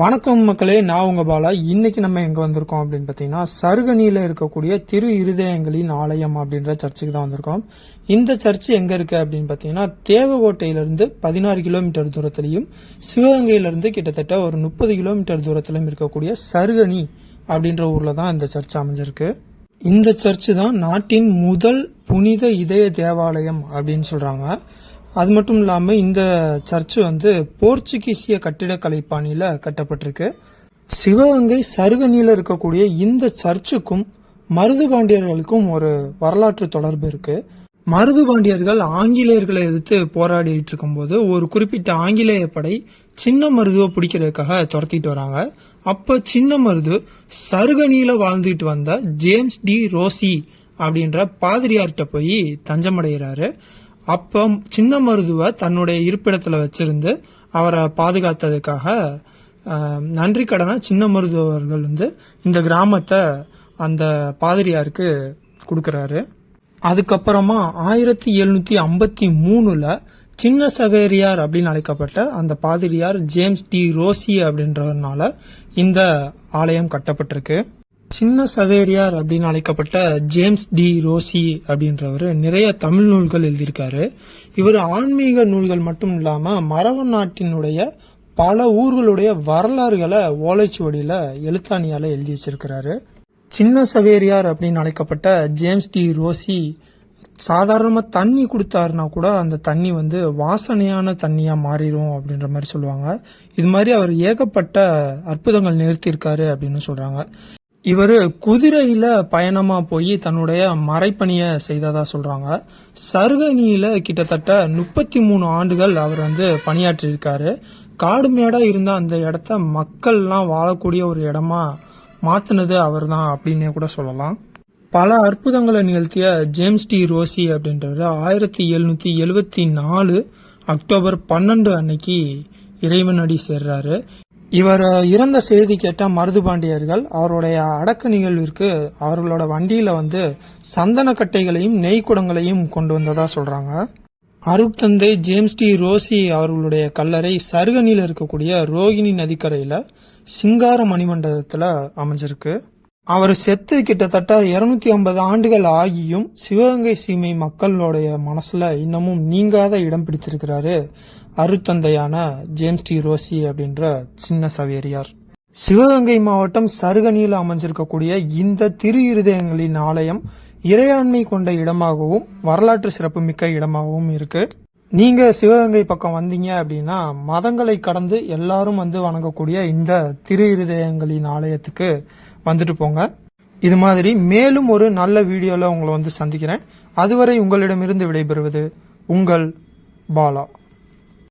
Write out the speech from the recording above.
வணக்கம் மக்களே நான் உங்க பாலா. இன்னைக்கு நம்ம எங்க வந்திருக்கோம் அப்படின்னு பாத்தீங்கன்னா சருகனியில இருக்கக்கூடிய திரு இருதயங்களின் ஆலயம் அப்படின்ற சர்ச்சுக்கு தான் வந்திருக்கோம். இந்த சர்ச் எங்க இருக்கு அப்படின்னு பாத்தீங்கன்னா தேவகோட்டையிலிருந்து பதினாறு கிலோமீட்டர் தூரத்திலையும் சிவகங்கையிலிருந்து கிட்டத்தட்ட ஒரு முப்பது கிலோமீட்டர் தூரத்திலும் இருக்கக்கூடிய சருகனி அப்படின்ற ஊர்ல தான் இந்த சர்ச் அமைஞ்சிருக்கு. இந்த சர்ச்சு தான் நாட்டின் முதல் புனித இதய தேவாலயம் அப்படின்னு சொல்றாங்க. அது மட்டும் இல்லாமல் இந்த சர்ச்சு வந்து போர்ச்சுகீசிய கட்டிடக்கலை பாணியில் கட்டப்பட்டிருக்கு. சிவகங்கை சருகனியில் இருக்கக்கூடிய இந்த சர்ச்சுக்கும் மருதுபாண்டியர்களுக்கும் ஒரு வரலாற்று தொடர்பு இருக்கு. மருதுபாண்டியர்கள் ஆங்கிலேயர்களை எதிர்த்து போராடிட்டு இருக்கும்போது ஒரு குறிப்பிட்ட ஆங்கிலேய படை சின்ன மருதுவை பிடிக்கிறதுக்காக துரத்திட்டு வராங்க. அப்ப சின்ன மருது சருகனியில வாழ்ந்துட்டு வந்த ஜேம்ஸ் டி ரோசி அப்படின்ற பாதிரியார்கிட்ட போய் தஞ்சமடைகிறாரு. அப்போ சின்ன மருதுவை தன்னுடைய இருப்பிடத்துல வச்சிருந்து அவரை பாதுகாத்ததுக்காக நன்றி கடனை சின்ன மருதுவர்கள் வந்து இந்த கிராமத்தை அந்த பாதிரியாருக்கு கொடுக்கறாரு. அதுக்கப்புறமா ஆயிரத்தி எழுநூத்தி ஐம்பத்தி மூணுல சின்ன சவேரியார் அப்படின்னு அழைக்கப்பட்ட அந்த பாதிரியார் ஜேம்ஸ் டி ரோசி அப்படின்றதுனால இந்த ஆலயம் கட்டப்பட்டிருக்கு. சின்ன சவேரியார் அப்படின்னு அழைக்கப்பட்ட ஜேம்ஸ் டி ரோசி அப்படின்றவர் நிறைய தமிழ் நூல்கள் எழுதியிருக்காரு. இவர் ஆன்மீக நூல்கள் மட்டும் இல்லாமல் மரவ நாட்டினுடைய பல ஊர்களுடைய வரலாறுகளை ஓலைச்சுவடியில் எழுத்தாணியால் எழுதி வச்சிருக்கிறாரு. சின்ன சவேரியார் அப்படின்னு அழைக்கப்பட்ட ஜேம்ஸ் டி ரோசி சாதாரணமாக தண்ணி கொடுத்தாருனா கூட அந்த தண்ணி வந்து வாசனையான தண்ணியாக மாறிடும் அப்படின்ற மாதிரி சொல்லுவாங்க. இது மாதிரி அவர் ஏகப்பட்ட அற்புதங்கள் நிறுத்தியிருக்காரு அப்படின்னு சொல்கிறாங்க இவர் குதிரையில பயணமா போய் தன்னுடைய மறைப்பணியை செய்ததா சொல்றாங்க. சருகனியில கிட்டத்தட்ட முப்பத்தி மூணு ஆண்டுகள் அவர் வந்து பணியாற்றியிருக்காரு. காடுமேடாக இருந்த அந்த இடத்த மக்கள்லாம் வாழக்கூடிய ஒரு இடமா மாத்தினது அவர் தான் அப்படின்னே கூட சொல்லலாம். பல அற்புதங்களை நிகழ்த்திய ஜேம்ஸ் டி ரோசி அப்படின்றவர் ஆயிரத்தி எழுநூத்தி எழுவத்தி நாலு அக்டோபர் பன்னெண்டு அன்னைக்கு இறைவனடி சேர்றாரு. இவர் இறந்த செய்தி கேட்ட மருதுபாண்டியர்கள் அவருடைய அடக்க நிகழ்விற்கு அவர்களோட வண்டியில வந்து சந்தன கட்டைகளையும் நெய் குடங்களையும் கொண்டு வந்ததா சொல்றாங்க. அருட்தந்தை ஜேம்ஸ் டி ரோசி அவர்களுடைய கல்லறை சருகனில் இருக்கக்கூடிய ரோகிணி நதிக்கரையில சிங்கார மணிமண்டபத்துல அமைஞ்சிருக்கு. அவர் செத்து கிட்டத்தட்ட 250 ஐம்பது ஆண்டுகள் ஆகியும் சிவகங்கை சீமை மக்களுடைய மனசுல இன்னமும் நீங்காத இடம் பிடிச்சிருக்கிறாரு அருத்தந்தையான ஜேம்ஸ் டி ரோசி அப்படின்ற சின்ன சவேரியார். சிவகங்கை மாவட்டம் சருகனியில் அமைஞ்சிருக்கக்கூடிய இந்த திரு இருதயங்களின் ஆலயம் இறையாண்மை கொண்ட இடமாகவும் வரலாற்று சிறப்புமிக்க இடமாகவும் இருக்கு. நீங்க சிவகங்கை பக்கம் வந்தீங்க அப்படின்னா மதங்களை கடந்து எல்லாரும் வந்து வணங்கக்கூடிய இந்த திரு இருதயங்களின் ஆலயத்துக்கு வந்துட்டு போங்க. இது மாதிரி மேலும் ஒரு நல்ல வீடியோல உங்களை வந்து சந்திக்கிறேன். அதுவரை உங்களிடமிருந்து விடைபெறுவது உங்கள் பாலா.